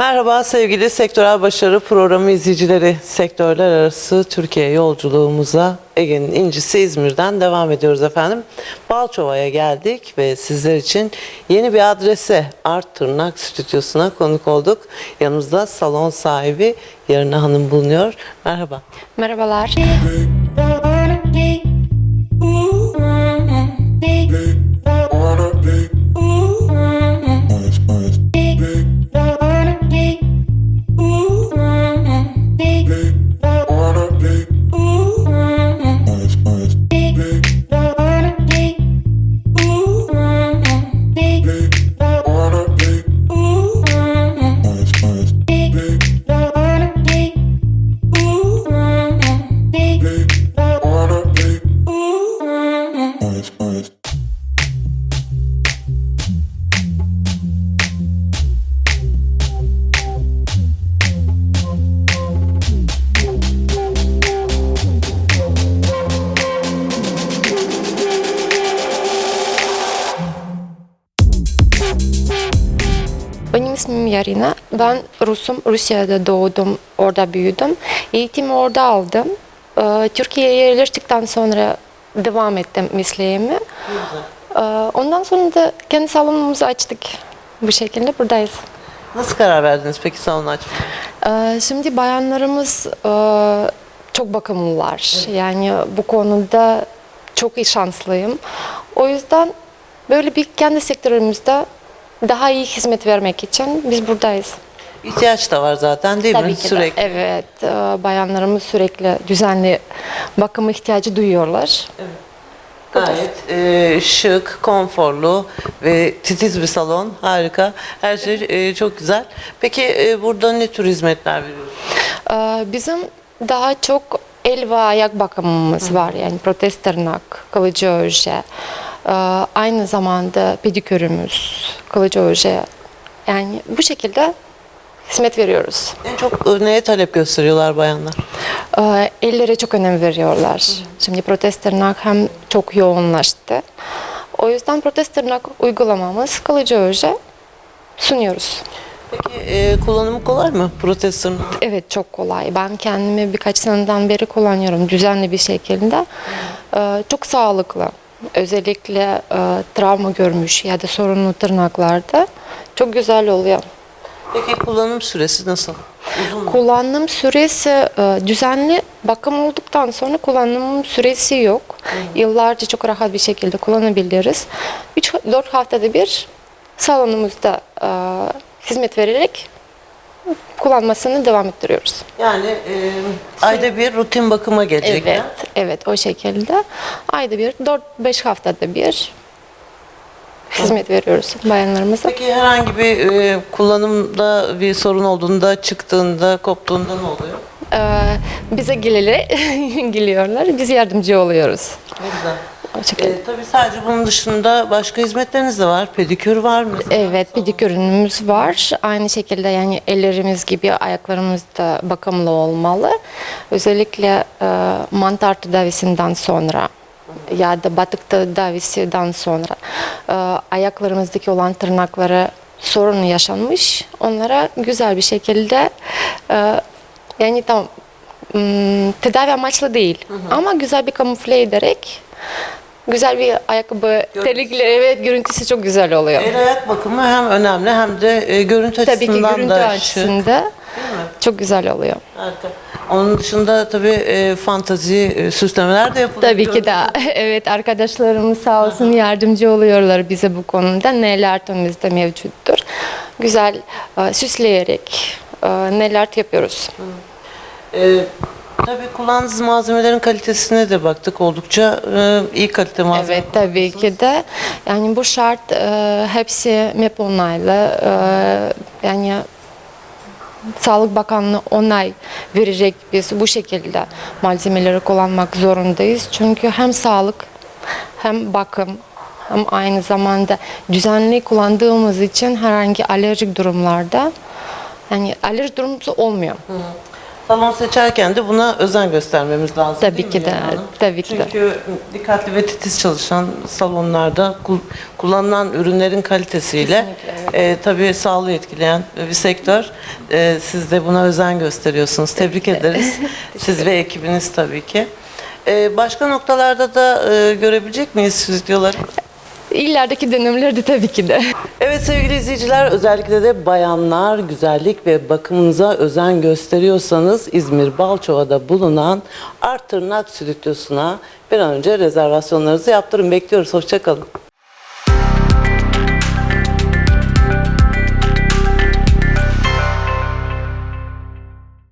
Merhaba sevgili Sektörel Başarı Programı izleyicileri. Sektörler arası Türkiye yolculuğumuza Ege'nin incisi İzmir'den devam ediyoruz efendim. Balçova'ya geldik ve sizler için yeni bir adrese Art Tırnak Stüdyosu'na konuk olduk. Yanımızda salon sahibi Yarına Hanım bulunuyor. Merhaba. Merhabalar. Benim ismim Yarina. Ben Rusum. Rusya'da doğdum. Orada büyüdüm. Eğitimi orada aldım. Ee, Türkiye'ye yerleştikten sonra devam ettim mesleğimi. Ee, Ondan sonra da kendi salonumuzu açtık. Bu şekilde buradayız. Nasıl karar verdiniz peki salonu açmaya? Ee, Şimdi bayanlarımız e, çok bakımlılar. Yani bu konuda çok iyi şanslıyım. O yüzden böyle bir kendi sektörümüzde daha iyi hizmet vermek için biz buradayız. İhtiyaç da var zaten değil Tabii mi? ki de. Sürekli. Evet, e, bayanlarımız sürekli düzenli bakım ihtiyacı duyuyorlar. Gayet e, şık, konforlu ve titiz bir salon. Harika. Her şey e, çok güzel. Peki e, burada ne tür hizmetler veriyorsunuz? Ee, Bizim daha çok el ve ayak bakımımız var. Yani protez tırnak, kalıcı ee, aynı zamanda pedikürümüz, kalıcı oje. Yani bu şekilde hizmet veriyoruz. En çok e, neye talep gösteriyorlar bayanlar? Ee, Ellere çok önem veriyorlar. Şimdi protez tırnak hem çok yoğunlaştı. O yüzden protez tırnak uygulamamız kalıcı oje sunuyoruz. Peki e, kullanımı kolay mı protez tırnağı? Evet çok kolay. Ben kendimi birkaç seneden beri kullanıyorum düzenli bir şekilde. Ee, çok sağlıklı. Özellikle e, travma görmüş ya da sorunlu tırnaklarda çok güzel oluyor. Peki kullanım süresi nasıl? Uzun mu? Kullanım süresi e, düzenli bakım olduktan sonra kullanım süresi yok. Yıllarca çok rahat bir şekilde kullanabiliriz. 3-4 haftada bir salonumuzda e, hizmet vererek kullanmasını devam ettiriyoruz. Yani e, ayda bir rutin bakıma gelecekler. Evet, evet o şekilde. Ayda bir, 4-5 haftada bir hizmet veriyoruz bayanlarımıza. Peki herhangi bir e, kullanımda bir sorun olduğunda, çıktığında, koptuğunda ne oluyor? Ee, bize geleli geliyorlar, biz yardımcı oluyoruz. Ne güzel. Şekilde. E, tabii sadece bunun dışında başka hizmetleriniz de var. Pedikür var mı? Evet, pedikür ürünümüz var. Aynı şekilde yani ellerimiz gibi ayaklarımız da bakımlı olmalı. Özellikle e, mantar tedavisinden sonra ya da batık tedavisinden sonra e, ayaklarımızdaki olan tırnaklara sorun yaşanmış. Onlara güzel bir şekilde e, yani tam tedavi amaçlı değil ama güzel bir kamufle ederek güzel bir ayakkabı telikle evet görüntüsü çok güzel oluyor. El ayak bakımı hem önemli hem de e, görüntü Tabii ki açısından görüntü da şık. açısında çok güzel oluyor. Harika. Onun dışında tabii e, fantazi e, süslemeler de yapılıyor. Tabii ki de evet arkadaşlarımız sağ olsun yardımcı oluyorlar bize bu konuda. Neler önümüzde mevcuttur. Güzel e, süsleyerek e, neler yapıyoruz. E, tabii kullandığınız malzemelerin kalitesine de baktık. Oldukça e, iyi kalite malzeme. Evet tabii ki de. Yani bu şart e, hepsi MEP onaylı. E, yani Sağlık Bakanlığı onay verecek biz bu şekilde malzemeleri kullanmak zorundayız. Çünkü hem sağlık hem bakım hem aynı zamanda düzenli kullandığımız için herhangi alerjik durumlarda yani alerji durumu olmuyor. Salon seçerken de buna özen göstermemiz lazım. Tabii ki de, Hanım? tabii ki de. Çünkü dikkatli ve titiz çalışan salonlarda kul- kullanılan ürünlerin kalitesiyle e, tabii sağlığı etkileyen bir sektör. E, siz de buna özen gösteriyorsunuz. Tebrik ederiz. Siz ve ekibiniz tabii ki. E, başka noktalarda da e, görebilecek miyiz stüdyoları? İlerideki dönemlerde tabii ki de. Evet sevgili izleyiciler özellikle de bayanlar güzellik ve bakımınıza özen gösteriyorsanız İzmir Balçova'da bulunan Art Tırnak Stüdyosu'na bir an önce rezervasyonlarınızı yaptırın. Bekliyoruz. Hoşçakalın.